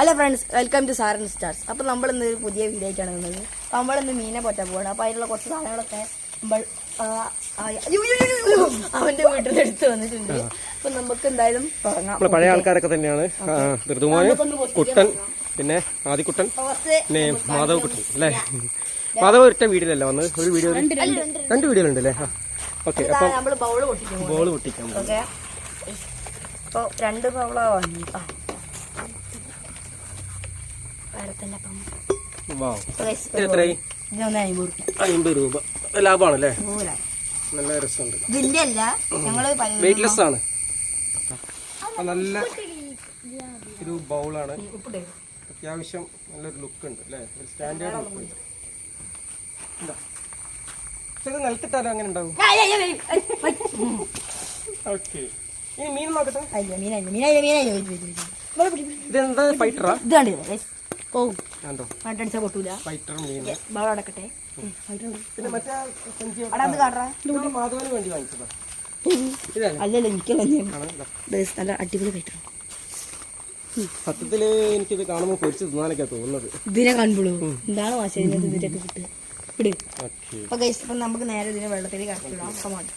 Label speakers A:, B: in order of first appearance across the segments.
A: അല്ല friends welcome to Saran stars അപ്പോൾ നമ്മൾ ഇന്ന് ഒരു പുതിയ വീഡിയോ ആയിട്ടാണ് വന്നത്. അപ്പോൾ നമ്മളിന്ന് മീനെ പൊറ്റാൻ പോകണം അപ്പോൾ അതിനുള്ള കുറച്ച് സാധനങ്ങളൊക്കെ നമ്മൾ അവന്റെ വീട്ടിൽ നിന്ന് എടുത്ത് വന്നിട്ടുണ്ട്. അപ്പൊ നമുക്ക് എന്തായാലും തുടങ്ങാം.
B: പഴയ ആൾക്കാരൊക്കെ തന്നെയാണ്. ഋതുമോന് കുട്ടൻ പിന്നെ ആദിക്കുട്ടൻ പിന്നെ മാധവ് കുട്ടൻ അല്ലേ? മാധവ് ഒറ്റ വീഡിയോയിലല്ല വന്നത് ഒരു വീഡിയോ രണ്ട് വീഡിയോ ഉണ്ട് അല്ലേ? ഓക്കെ അപ്പം
A: നമ്മൾ ബൗൾ പൊട്ടിക്കും
B: ബോൾ പൊട്ടിക്കാം
A: ഓക്കെ. അപ്പോൾ രണ്ട് ബൗളാ അപ്പം. അമ്പത്
B: രൂപ. ലാഭമാണല്ലേ? നല്ല രസമുണ്ട്.
A: ഇതിന്റെ അല്ല ഞങ്ങൾ
B: വെയിറ്റ്ലെസ് ആണ്. നല്ല ഒരു ബൗളാണ്. അത്യാവശ്യം നല്ലൊരു ലുക്ക് ഉണ്ട് അല്ലേ? ഒരു സ്റ്റാൻഡേർഡ് ലുക്ക് ഉണ്ട് ഇതാ. പക്ഷെ ഇത് നിലത്തിട്ടാലും അങ്ങനെ ഉണ്ടാവും. ഓക്കെ. ഇനി മീൻ നോക്കട്ടെ. ഇതെന്താ? ഫൈറ്ററാ?
A: ഇത് കണ്ടില്ലേ? guys? പോവും.
B: കണ്ടോ?
A: കണ്ടടിച്ചാ പൊട്ടൂല.
B: ഫൈറ്റർ മീൻ
A: ബൗൾ അടക്കട്ടെ അല്ലല്ലോ എനിക്കല്ല നല്ല അടിപൊളി ഫൈറ്റർ
B: സത്യത്തിൽ എനിക്കിത് കാണുമ്പോൾ പൊരിച്ച് തിന്നാനൊക്കെയാ തോന്നുന്നത്.
A: ഇതിനെ കാണുമ്പോളൂ എന്താണ് ഇതിലേക്ക് കിട്ടുക ഇട്
B: ഓക്കെ.
A: അപ്പൊ ഗൈസ് ഇപ്പൊ നമുക്ക് നേരെ ഇതിനെ വെള്ളത്തിലേക്ക് ഇറക്കിടാം കമാണ്ട്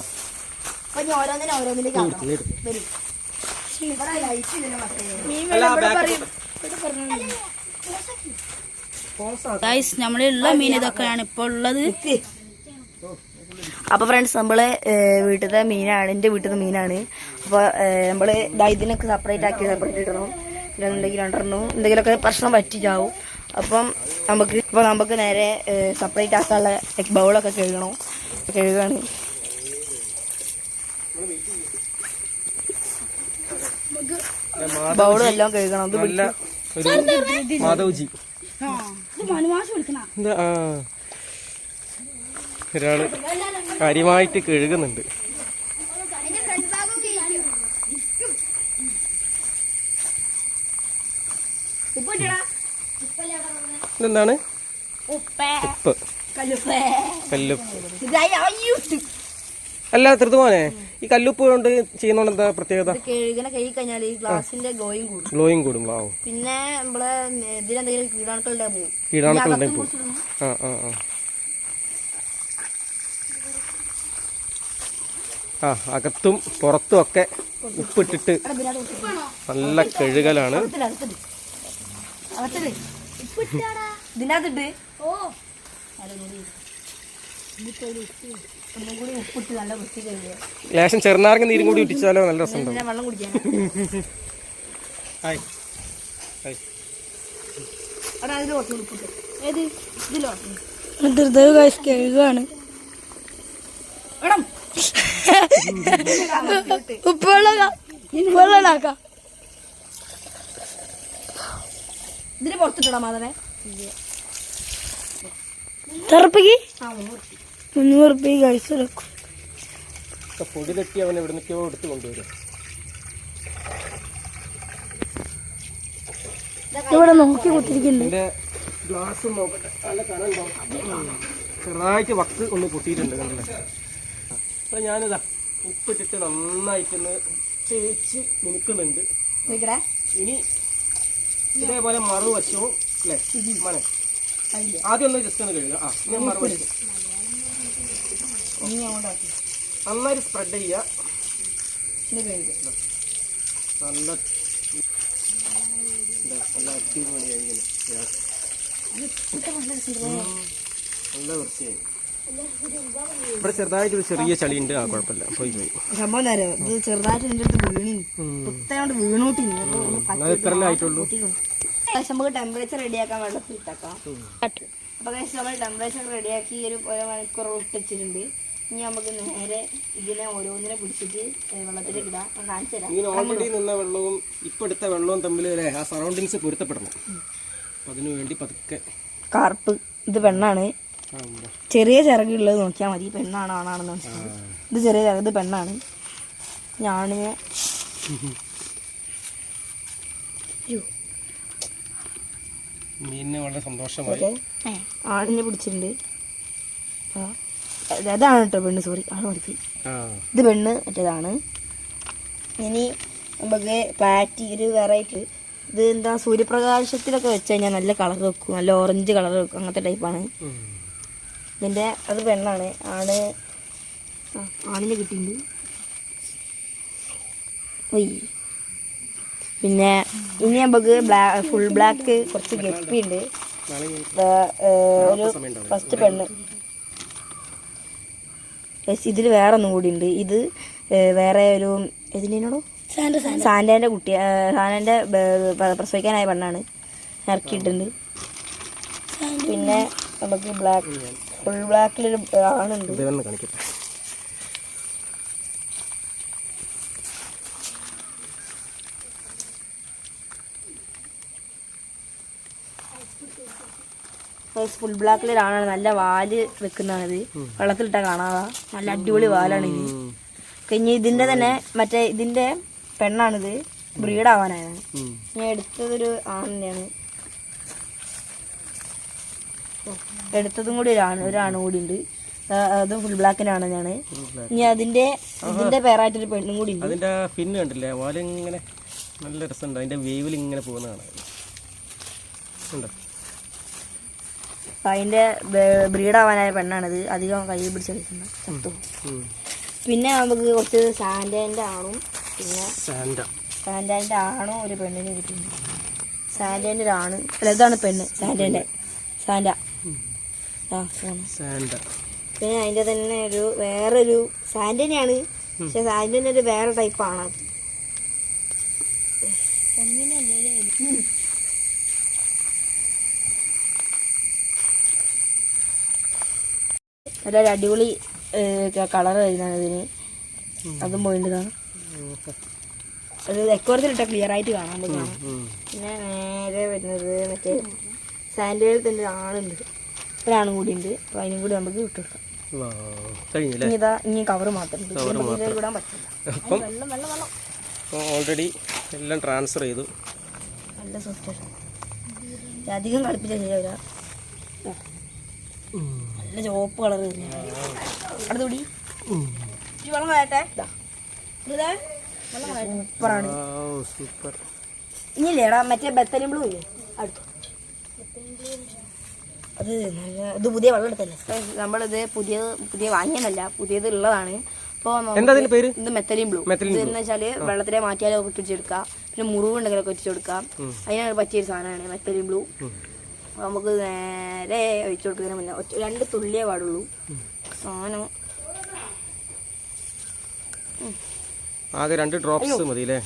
A: അപ്പൊ ഇനി ഓരോന്നിനെ ഓരോന്നിലേക്ക് ആക്കണം വരും. ഇവിടെ ലൈറ്റ് ഇതിനെ മറ്റേ
C: ഗൈസ് നമ്മളുള്ള മീൻ ഇതൊക്കെയാണ് ഇപ്പോൾ ഉള്ളത്.
A: അപ്പോൾ ഫ്രണ്ട്സ് നമ്മളെ വീട്ടിലെ മീനാണ് എന്റെ വീട്ടിലത്തെ മീനാണ്. അപ്പോൾ നമ്മൾ ദാ ഇതിനൊക്കെ സെപ്പറേറ്റ് ആക്കി സെപ്പറേറ്റ് ഇടണം. ഇല്ലെന്നുണ്ടെങ്കിൽ രണ്ടെണ്ണം എന്തെങ്കിലുമൊക്കെ പ്രശ്നം പറ്റിച്ചാവും. അപ്പം നമുക്ക് ഇപ്പോൾ നമുക്ക് നേരെ സെപ്പറേറ്റ് ആക്കാനുള്ള ബൗളൊക്കെ കഴുകണം. കഴുകാണ്. ബൗളും എല്ലാം കഴുകണം.
B: അത് മാധവ്ജി. ഒരാൾ കാര്യമായിട്ട് കഴുകുന്നുണ്ട്. ഇതെന്താണ്? ഉപ്പ്. കല്ലുപ്പ്. അല്ല ത്രിതുമോനെ ഈ കല്ലുപ്പ് കൊണ്ട് ചെയ്യുന്നോണ്ട് എന്താ പ്രത്യേകത?
A: കഴുകണ കഴുകി കഴിഞ്ഞാൽ ഈ ഗ്ലാസിന്റെ ഗ്ലോയും കൂടും.
B: ഗ്ലോയിങ് കൂടും വാവും.
A: പിന്നെ നമ്മളെ ഇതിലെന്തെങ്കിലും കീടാണുക്കളുടെ പോകും
B: കീടാണുക്കളുടെ പോകും ആ ആ ആ. ആ അകത്തും പുറത്തും ഒക്കെ ഉപ്പിട്ടിട്ട് നല്ല കഴുകലാണ്.
A: ഇതിനകത്തിട്ട്. ഒന്നും
B: ലേശം ചെറുനാരങ്ങ നീരും കൂടി ഇട്ടിച്ചാലോ? നല്ല രസമുണ്ടാവും.
A: പിന്നെ വെള്ളം കുടിക്കാൻ എടാ
C: ഉപ്പുവെള്ളമാക്കാം
A: ഇതിന് പുറത്തിട്ടാ മാതനെ
C: തെറപ്പിക്ക്.
A: ആ മുന്നൂറ്
C: റുപ്യ കഴിച്ചു
B: ഒക്കെ പൊടി തട്ടി അവൻ എവിടെ നിൽക്കോ എടുത്ത് കൊണ്ടുവരും.
C: ഇവിടെ നോക്കി കുത്തിരിക്കുന്നുണ്ട്.
B: ഗ്ലാസ് നോക്കട്ടെ. നല്ല കനുണ്ടോ ചെറുതായിട്ട് വക്ക് ഒന്ന് പൊട്ടിയിട്ടുണ്ട് കണ്ടില്ലേ? അപ്പൊ ഞാനിതാ ഉപ്പിട്ടിട്ട് നന്നായിട്ടൊന്ന് ചേച്ച് മിനുക്കുന്നുണ്ട്. ഇനി ഇതേപോലെ മറുവശവും അല്ലേ മന ആദ്യം ഒന്ന് ജസ്റ്റ് ഒന്ന് കഴുകുക ആ ഞാൻ മറുവശം.
A: ഇനി അങ്ങോട്ട് ആക്കി
B: നന്നായിട്ട് സ്പ്രെഡ് ചെയ്യുക നല്ല നല്ല അടിപൊളിയായി. നല്ല വൃത്തിയായി. ഇവിടെ ചെറുതായിട്ട് ഒരു ചെറിയ ഉണ്ട് ആ കുഴപ്പമില്ല. പോയി പോയി.
A: സംഭവം ഇത് ചെറുതായിട്ട് അടുത്ത് വീണി. കുത്തയോണ്ട് വീണോട്ടി.
B: ഇത്ര ഇത്രല്ലേ ആയിട്ടുള്ളൂ.
A: നമുക്ക് ടെമ്പറേച്ചർ റെഡിയാക്കാൻ വെള്ളത്തിൽ ഇട്ടേക്കാം. അപ്പൊ നമ്മൾ ടെമ്പറേച്ചർ റെഡിയാക്കി ഒരു ഒരു മണിക്കൂർ ഇട്ടിട്ടുണ്ട്. ഇനി നമുക്ക് നേരെ ഇതിനെ ഓരോന്നിനെ പിടിച്ചിട്ട് വെള്ളത്തിലേക്ക് ഇടാം. ഞാൻ കാണിച്ചു തരാം.
B: ഇങ്ങനെ ഓൾറെഡി നിന്ന വെള്ളവും ഇപ്പൊ എടുത്ത വെള്ളവും തമ്മിൽ ആ സറൗണ്ടിങ്സ് പൊരുത്തപ്പെടണം. അപ്പൊ അതിനു വേണ്ടി പതുക്കെ
A: കാർപ്പ് ഇത് പെണ്ണാണ്. ചെറിയ ചിറകുള്ളത് നോക്കിയാൽ മതി. പെണ്ണാണ് ആണാണെന്ന് മനസ്സിലാവും ഇത് ചെറിയ ചിറക് ഇത് പെണ്ണാണ്. ഞാണിനെ
B: മീനിന് വളരെ സന്തോഷമായി.
A: ആണിനെ പിടിച്ചിട്ടുണ്ട്. ആ, അതാണ് കേട്ടോ പെണ്ണ് സോറി ആണ് പഠിപ്പി ഇത് പെണ്ണ് മറ്റേതാണ്. ഇനി നമുക്ക് പാറ്റി ഒരു വെറൈറ്റി ഇത് എന്താ സൂര്യപ്രകാശത്തിലൊക്കെ വെച്ച് കഴിഞ്ഞാൽ നല്ല കളർ വെക്കും. നല്ല ഓറഞ്ച് കളർ വെക്കും. അങ്ങനത്തെ ടൈപ്പാണ് ഇതിന്റെ അത് പെണ്ണാണ്. ആണ് ആണിന് കിട്ടിയിട്ടുണ്ട്. ഒയ് പിന്നെ ഇനി നമുക്ക് ബ്ലാക്ക് ഫുൾ ബ്ലാക്ക് കുറച്ച് ഗപ്പിയുണ്ട് ഒരു ഫസ്റ്റ് പെണ്ണ്. ഇതിൽ വേറെ ഒന്നും കൂടി ഉണ്ട് ഇത് വേറെ ഒരു ഇതിനോടോ സാൻഡേന്റെ കുട്ടി സാൻഡേന്റെ പ്രസവിക്കാനായ പെണ്ണാണ്. ഇറക്കിയിട്ടുണ്ട്. പിന്നെ നമുക്ക് ബ്ലാക്ക് ഫുൾ ബ്ലാക്കിലൊരു ആണുണ്ട്.
B: ഇത്
A: ഫുൾ ബ്ലാക്കിലൊരാണാണ് നല്ല വാൽ വെക്കുന്നതാണിത്. വെള്ളത്തിലിട്ടാ കാണാതാ. നല്ല അടിപൊളി വാലാണ് ഇത് കഴിഞ്ഞ് ഇതിന്റെ തന്നെ മറ്റേ ഇതിന്റെ പെണ്ണാണിത്. ബ്രീഡാവാനാണ്. ഞാൻ എടുത്തതൊരു ആണിനെയാണ് എടുത്തതും കൂടി ഒരാണ് ഒരാണ് കൂടി ഉണ്ട് അത് ഫുൾ ബ്ലാക്കിനാണ് ഞാൻ ഇനി അതിന്റെ ഇതിന്റെ പേരായിട്ടൊരു പെണ്ണും കൂടി ഉണ്ട്.
B: അതിന്റെ ഫിന്ന് കണ്ടില്ലേ? വാല ഇങ്ങനെ നല്ല രസമുണ്ട്. അതിന്റെ വേവിൽ ഇങ്ങനെ പോകുന്നതാണ്. ഉണ്ടോ?
A: അപ്പൊ അതിന്റെ ബ്രീഡാവാനായ പെണ്ണാണിത്. അധികം കൈ പിടിച്ച് കളിക്കുന്നത് ചത്തു. പിന്നെ നമുക്ക് കുറച്ച് സാന്റേന്റെ ആണും പിന്നെ
B: സാൻഡ
A: സാന്റേന്റെ ആണും ഒരു പെണ്ണിന് കിട്ടിയിട്ടുണ്ട്. സാന്റേന്റെ ഒരു ആണ്. അല്ല ഇതാണ് പെണ്ണ്. സാന്റേന്റെ. സാന്റ. ആ
B: സാൻഡ
A: പിന്നെ അതിന്റെ തന്നെ ഒരു വേറൊരു സാന്റനെയാണ്. പക്ഷെ സാന്റന്റെ ഒരു വേറെ ടൈപ്പാണ് അത് നല്ലൊരു അടിപൊളി കളർ വരുന്നതാണ് ഇതിന്. അതും പോയിന്റ് കാണാം അത് എക്കോറത്തിലിട്ട ക്ലിയർ ആയിട്ട് കാണാൻ പറ്റും. പിന്നെ നേരെ വരുന്നത് മറ്റേ സാൻഡേൽ തന്നെ ആളുണ്ട്. ഒരാണും കൂടി ഉണ്ട്. അപ്പൊ അതിനും കൂടി നമുക്ക് വിട്ടുകൊടുക്കാം ഇനി ഇതാ ഇനി കവർ മാത്രം വിടാൻ പറ്റില്ല.
B: അപ്പം
A: വെള്ളം വെള്ളം വെള്ളം.
B: ഓൾറെഡി എല്ലാം ട്രാൻസ്ഫർ ചെയ്തു.
A: നല്ല സോഫ്റ്റ് അധികം കളിപ്പിച്ച ശരിയാവില്ല നല്ല ചുവപ്പ് കളർ അടുത്തുകൂടി ഈ വെള്ളം വരട്ടെ സൂപ്പറാണ്.
B: സൂപ്പർ
A: ഇനിയില്ലേടാ മറ്റേ ബത്തലും ബ്ലൂ ഇല്ലേ? അടുത്തു. അത് നല്ല ഇത് പുതിയ വെള്ളം എടുത്തല്ലേ? നമ്മളിത് പുതിയ പുതിയ വാങ്ങിയതല്ല പുതിയത് ഉള്ളതാണ്. അപ്പോൾ
B: പേര്?
A: ഇത് മെത്തലിൻ ബ്ലൂ. ഇത് എന്ന് വെച്ചാൽ വെള്ളത്തിലെ മാറ്റിയാലോ ഒട്ടിച്ചെടുക്കാം പിന്നെ മുറിവ് ഉണ്ടെങ്കിലൊക്കെ ഒറ്റിച്ചെടുക്കാം അതിനാണ് പറ്റിയൊരു സാധനമാണ് മെത്തലിൻ ബ്ലൂ. നമുക്ക് നേരെ ഒഴിച്ചു കൊടുക്കുന്നതിന് മുന്നേ ഒറ്റ- രണ്ട് തുള്ളിയേ പാടുള്ളൂ. സാധനം.
B: ആകെ രണ്ട് ഡ്രോപ്സ് മതി അല്ലേ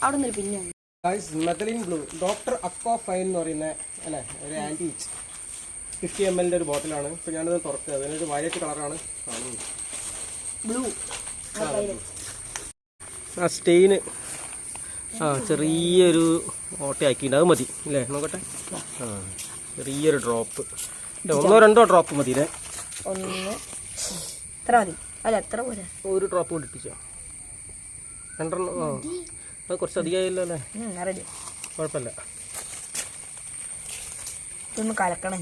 A: അവിടെ നിന്നൊരു പിന്നെ
B: methylene blue doctor aqua fine എന്ന് പറയുന്ന അല്ലേ ഒരു ആന്റി ഫിഫ്റ്റി എം എല്ലിന്റെ ഒരു ബോട്ടിലാണ് ഇപ്പോൾ ഞാനത് തുറക്കുക. അതിനൊരു വയലറ്റ് കളറാണ് കാണുന്നത്
A: ബ്ലൂ
B: ആ സ്റ്റെയിന് ആ ചെറിയൊരു ഓട്ടയാക്കിയിട്ടുണ്ട്. അത് മതി അല്ലേ നോക്കട്ടെ. ആ ചെറിയൊരു ഡ്രോപ്പ്. ഒന്നോ രണ്ടോ ഡ്രോപ്പ് മതി അല്ലേ
A: ഒന്ന്. എത്ര മതി. അല്ല എത്ര പോലെ
B: ഒരു ഡ്രോപ്പ് കൂടി ഇട്ടിച്ചോ രണ്ടെണ്ണം ആ. അത് കുറച്ച് അധികമായില്ലോ അല്ലേ?
A: റെഡി
B: കുഴപ്പമില്ല.
A: ഇതൊന്ന് കലക്കണേ.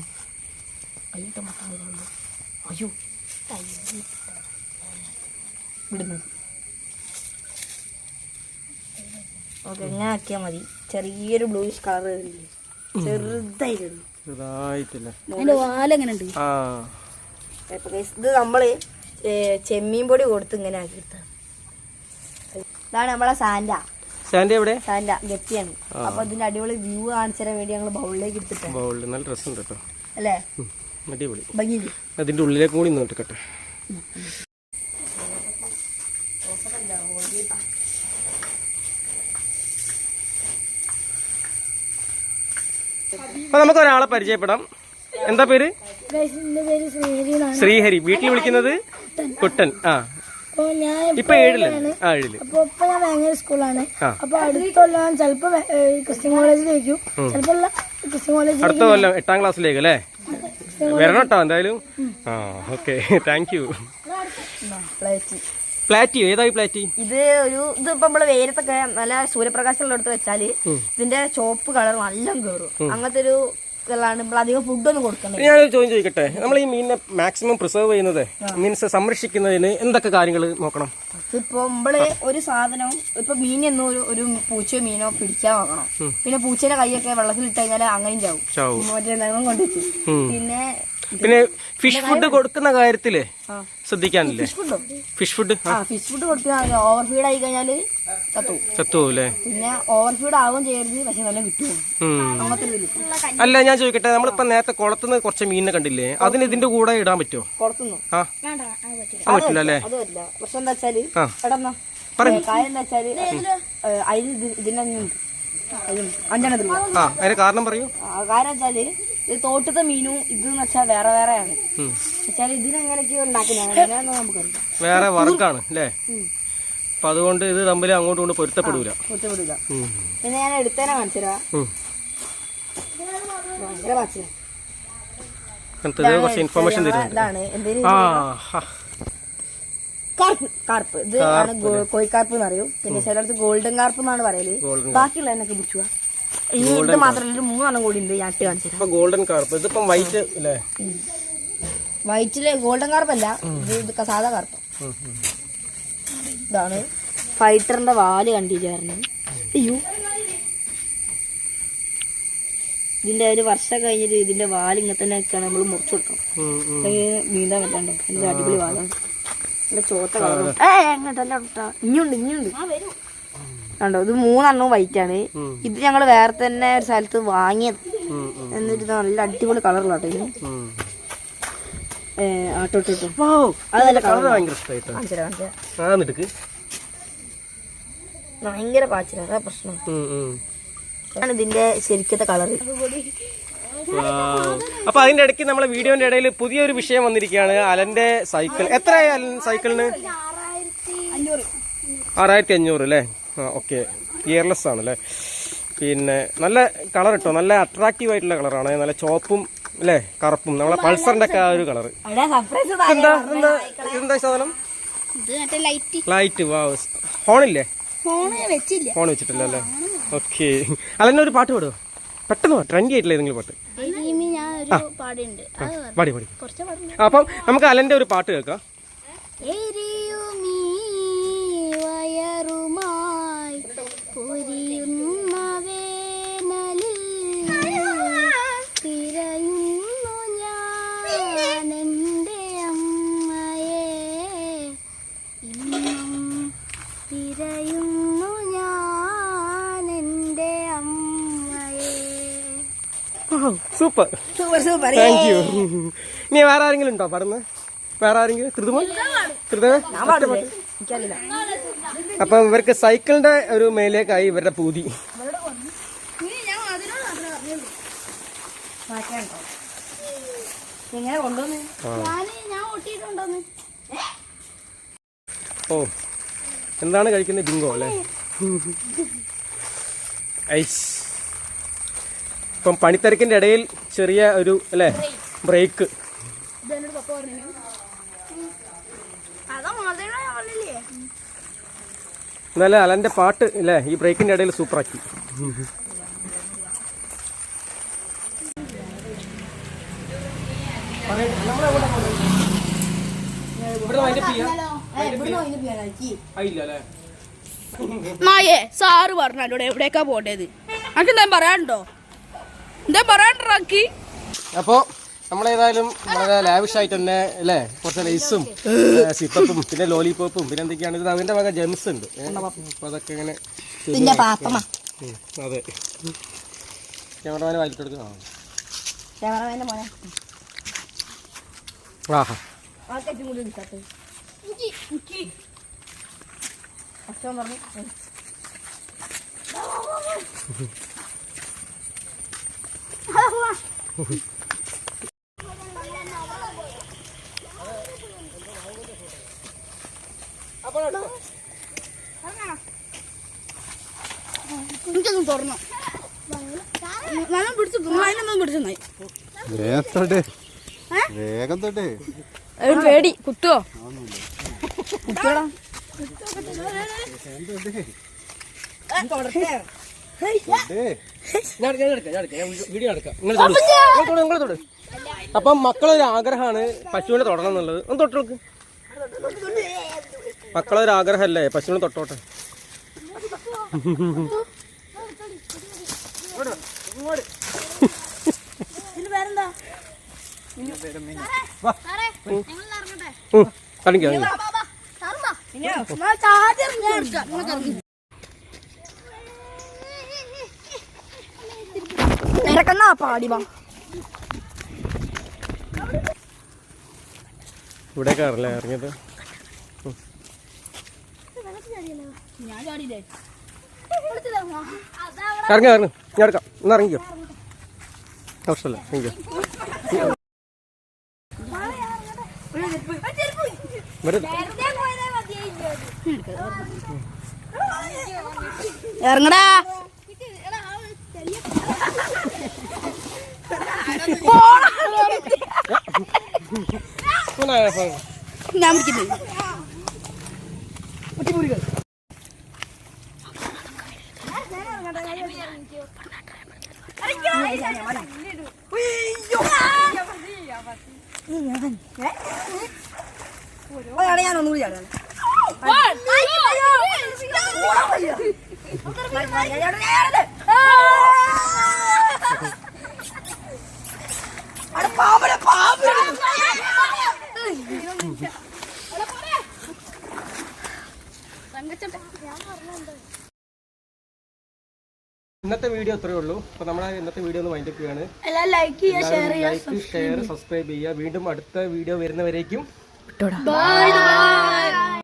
A: അയ്യോ. അയ്യോ വിടുന്നത് ഓക്കെ ഇങ്ങനെ ആക്കിയാൽ മതി. ചെറിയൊരു ബ്ലൂയിഷ് കളർ ചെറുതായിട്ടുണ്ട്.
B: ചെറുതായിട്ടില്ലേ?
C: അതിന്റെ വാലെങ്ങനെ ഉണ്ട്
A: ഇത് നമ്മൾ ചെമ്മീൻ പൊടി കൊടുത്ത് ഇങ്ങനെ ആക്കി എടുത്തത് ഇതാണ് നമ്മളെ സാൻഡ
B: സാൻഡി എവിടെ?
A: സാൻഡ ഗപ്പിയാണ്. അപ്പൊ ഇതിന്റെ അടിപൊളി വ്യൂ കാണിച്ചു തരാൻ വേണ്ടി ഞങ്ങൾ ബൗളിലേക്ക് എടുത്തിട്ടാണ്
B: ബൗളിൽ നല്ല ഉണ്ട് കേട്ടോ.
A: അല്ലേ?
B: അടിപൊളി. അതിന്റെ ഉള്ളിലേക്ക് കൂടി നിന്ന് അപ്പൊ നമുക്ക് ഒരാളെ പരിചയപ്പെടാം. എന്താ പേര്?
C: ശ്രീഹരി
B: വീട്ടിൽ വിളിക്കുന്നത് കുട്ടൻ. ആ. ഇപ്പൊ ഏഴിൽ. ആ ഏഴിൽ.
C: അപ്പൊ ഇപ്പൊ ഞാൻ ഭയങ്കര സ്കൂളാണ്. അടുത്ത കൊല്ലം ചിലപ്പോ ക്രിസ്ത്യൻ ചിലപ്പോ ക്രിസ്ത്യൻ
B: അടുത്ത കൊല്ലം എട്ടാം ക്ലാസ്സിലേക്ക് അല്ലേ? വരണം കേട്ടോ എന്തായാലും. ആ ഓക്കെ. Thank you.
A: പ്ലേറ്റ്
B: ഏതായി പ്ലാറ്റി
A: ഇത് ഒരു ഇത് ഇപ്പൊ നമ്മൾ വെയിലത്തൊക്കെ നല്ല സൂര്യപ്രകാശമുള്ള അടുത്ത് വെച്ചാൽ ഇതിന്റെ ചോപ്പ് കളർ നല്ല കേറും. അങ്ങനത്തെ ഒരു
B: ഞാനൊരു ചോദ്യം ചോദിക്കട്ടെ? നമ്മൾ ഈ മീനിനെ മാക്സിമം പ്രിസർവ് ചെയ്യുന്നത് മീൻസ് സംരക്ഷിക്കുന്നതിന് എന്തൊക്കെ കാര്യങ്ങൾ നോക്കണം?
A: ഇപ്പൊ നമ്മൾ ഒരു സാധനവും ഇപ്പൊ മീനൊന്നും ഒരു ഒരു പൂച്ചയോ മീനോ പിടിക്കാൻ നോക്കണം പിന്നെ പൂച്ചയുടെ കൈയൊക്കെ വെള്ളത്തിൽ ഇട്ട് കഴിഞ്ഞാൽ അങ്ങനെയും ചാവും. മറ്റേ നിറം കൊണ്ടിട്ട് പിന്നെ
B: പിന്നെ ഫിഷ് ഫുഡ് കൊടുക്കുന്ന കാര്യത്തിൽ ശ്രദ്ധിക്കാനില്ലേ?
A: ഫിഷ് ഫുഡ് ആ ഫിഷ് ഫുഡ് കൊടുത്താൽ ഓവർ ഫീഡ് ആയി കഴിഞ്ഞാൽ ചത്തു
B: ചത്തുപോകും
A: പിന്നെ ഓവർ ഫീഡ് ആവും ചെയ്യരുത് പക്ഷെ നല്ല കിട്ടും.
B: അല്ല ഞാൻ ചോദിക്കട്ടെ നമ്മളിപ്പോ നേരത്തെ കുളത്തുനിന്ന് കുറച്ച് മീനിനെ കണ്ടില്ലേ? അതിന് ഇതിന്റെ കൂടെ ഇടാൻ പറ്റുമോ
A: പുറത്തുനിന്നു
B: ആ. പറ്റില്ല. അല്ലേ?
A: പക്ഷെ എന്താ വെച്ചാൽ കാര്യം എന്താ വെച്ചാൽ അതിന് ഇത് ഇതിന്റെ ഉണ്ട്. അതിലുണ്ട്. അഞ്ചെണ്ണത്തിലുള്ള
B: ആ അതിന് കാരണം പറയൂ.
A: കാരണം വെച്ചാൽ ഇത് തോട്ടത്തെ മീനും ഇത് വെച്ചാൽ വേറെ വേറെയാണ്. വെച്ചാൽ ഇതിനെങ്ങനെയൊക്കെയോ ഉണ്ടാക്കുന്നതാണ് നമുക്കറിയാം
B: വേറെ വർക്കാണ് അല്ലേ? അപ്പൊ അതുകൊണ്ട് ഇത് തമ്മിൽ അങ്ങോട്ടും കൊണ്ട് പൊരുത്തപ്പെടൂല. പൊരുത്തപ്പെടൂല.
A: പിന്നെ ഞാൻ എടുത്തേനെ
B: ഉം.
A: ഭയങ്കര പാച്ചില
B: കുറച്ച് ഇൻഫർമേഷൻ തരുന്നുണ്ട്. ആ
A: കാർപ്പ് കാർപ്പ്. ഇത് കോഴിക്കാർപ്പ് എന്ന് പറയും. പിന്നെ ചിലടത്ത് ഗോൾഡൻ കാർപ്പ് എന്നാണ്
B: പറയൽ
A: ബാക്കിയുള്ള എന്നൊക്കെ പിടിച്ചു ഇനി ഇത് മാത്രമല്ല ഒരു മൂന്നെണ്ണം കൂടി ഉണ്ട് ഞാൻ ഇട്ട് കാണിച്ചു തരാം
B: ഇപ്പൊ ഗോൾഡൻ കാർപ്പ് ഇതിപ്പം വൈറ്റ് അല്ലേ
A: വൈറ്റിൽ ഗോൾഡൻ കാർപ്പല്ല ഇത് ഇത് സാധാ കാർപ്പ് ഇതാണ്. ഫൈറ്ററിന്റെ വാൽ കണ്ടില്ലായിരുന്നു അയ്യോ. ഇതിന്റെ ഒരു വർഷം കഴിഞ്ഞിട്ട് ഇതിന്റെ വാൽ ഇങ്ങനെ തന്നെ വെച്ചാണ് നമ്മൾ മുറിച്ചു കൊടുക്കണം. അല്ലെങ്കിൽ നീന്താൻ പറ്റാണ്ട്. ഇതിന്റെ അടിപൊളി വാലാണ് നല്ല ചോത്ത കളറും. ഏ എങ്ങോട്ടല്ല കേട്ടോ ഇനിയുണ്ട് ഇനിയുണ്ട്. കണ്ടോ? ഇത് മൂന്നെണ്ണവും വൈറ്റാണ്. ഇത് ഞങ്ങൾ വേറെ തന്നെ ഒരു സ്ഥലത്ത് വാങ്ങിയത്. എന്നിട്ട് നല്ല അടിപൊളി കളറിലാട്ടോ അത് നല്ല
B: കളർ ഭയങ്കര
A: പാച്ചില അതാ പ്രശ്നം. ആണ് ഇതിന്റെ ശരിക്കത്തെ കളർ.
B: അപ്പൊ അതിന്റെ ഇടയ്ക്ക് നമ്മളെ വീഡിയോന്റെ ഇടയിൽ പുതിയൊരു വിഷയം വന്നിരിക്കുകയാണ്. അലന്റെ സൈക്കിൾ. എത്രയായി അലൻ സൈക്കിളിന്? ആറായിരത്തി അഞ്ഞൂറ് അല്ലേ? ഓക്കെ ഇയർലെസ് ആണ് അല്ലേ പിന്നെ നല്ല കളർ ഇട്ടോ? നല്ല അട്രാക്റ്റീവ് ആയിട്ടുള്ള കളറാണ് നല്ല ചോപ്പും അല്ലേ? കറുപ്പും. നമ്മളെ പൾസറിന്റെ ഒക്കെ ആ ഒരു കളർ എന്താ എന്താ സാധനം?
C: ലൈറ്റ്
B: വാ ഹോണില്ലേ ഫോൺ വെച്ചിട്ടില്ല അല്ലേ? ഓക്കെ അല്ലെന്നെ ഒരു പാട്ട് പാടുമോ പെട്ടെന്ന് ട്രെൻഡി ആയിട്ടില്ല ഏതെങ്കിലും പാട്ട്? പാടി അപ്പം നമുക്ക് അലന്റെ ഒരു പാട്ട് കേൾക്കാം. Super
A: super super
B: thank you ഇനി വേറെ ആരെങ്കിലും ഉണ്ടോ പാടുന്നത്? വേറെ ആരെങ്കിലും?
A: പാടില്ലേ. എനിക്കറിയില്ല.
B: അപ്പം ഇവർക്ക് സൈക്കിളിന്റെ ഒരു മേലേക്കായി ഇവരുടെ പൂതി.
A: മാറ്റാനുണ്ടോ? എങ്ങനെ കൊണ്ടുവന്ന്.
C: ഞാൻ ഞാൻ ഒട്ടിയിട്ടുണ്ടോന്ന്
B: ഓ എന്താണ് കഴിക്കുന്നത്? ബിങ്കോ അല്ലേ? ഐസ്. ഇപ്പം പണിത്തിരക്കിന്റെ ഇടയിൽ ചെറിയ ഒരു അല്ലേ? ബ്രേക്ക്. എന്നാലും അലന്റെ പാട്ട് അല്ലേ? ഈ ബ്രേക്കിന്റെ ഇടയിൽ സൂപ്പറാക്കി.
D: സാറ് പറഞ്ഞാലോടെ എവിടേക്കാ പോണ്ടത് അനക്ക് എന്താ പറയാനുണ്ടോ?
B: അപ്പോൾ നമ്മളേതായാലും വളരെ ലാവിഷായിട്ട് തന്നെ അല്ലേ? കുറച്ച് ലൈസും സിപ്പപ്പും പിന്നെ ലോലിപോപ്പും പിന്നെ എന്തൊക്കെയാണ്? ഇത് അതിന്റെ വക ജെംസ് ഉണ്ട്. അപ്പൊ അതൊക്കെ ഇങ്ങനെ അതെ. ക്യാമറമാനെ
A: മോനെ.
B: ആഹാ.
A: അച്ഛൻ പറഞ്ഞു.
D: എനിക്കൊന്നും തുറന്നു നല്ല പിടിച്ചു അതിനൊന്നും പിടിച്ചു നായി
E: വേഗം തൊട്ട് വേഗം തൊട്ട്
D: പേടി കുത്തുവോ
A: കുട്ടിയോടാ
B: മക്കളൊരാഗ്രഹാണ് അപ്പം മക്കളൊരു ആഗ്രഹമാണ് പശുവിനെ തൊടണം എന്നുള്ളത് ഒന്ന് തൊട്ട് നോക്ക്. മക്കളൊരു ആഗ്രഹമല്ലേ പശുവിനെ തൊട്ടോട്ടെ? കളിക്കാം
A: നിരക്കന്നാ പാടി വാ.
B: ഇവിടെ കയറല്ലേ ഇറങ്ങിയത്? ഇറങ്ങി ഇറങ്ങി. ഞാൻ എടുക്കാം. ഒന്ന് ഇറങ്ങിക്കോ. ആവശ്യമല്ല താങ്ക് യു
D: ഇറങ്ങടാ. ഞാൻ പിടിക്കുന്നത്
A: ഞാൻ ഒന്നുകൂടി ചാടാം
B: ഇന്നത്തെ വീഡിയോ അത്രയേ ഉള്ളൂ. അപ്പൊ നമ്മളെ ഇന്നത്തെ വീഡിയോ ഒന്ന് വൈൻഡപ്പ് ചെയ്യാണ്.
C: ലൈക്ക് ചെയ്യുക ഷെയർ ചെയ്യുക
B: ഷെയർ സബ്സ്ക്രൈബ് ചെയ്യുക. വീണ്ടും അടുത്ത വീഡിയോ വരുന്നവരേക്കും
C: ബൈ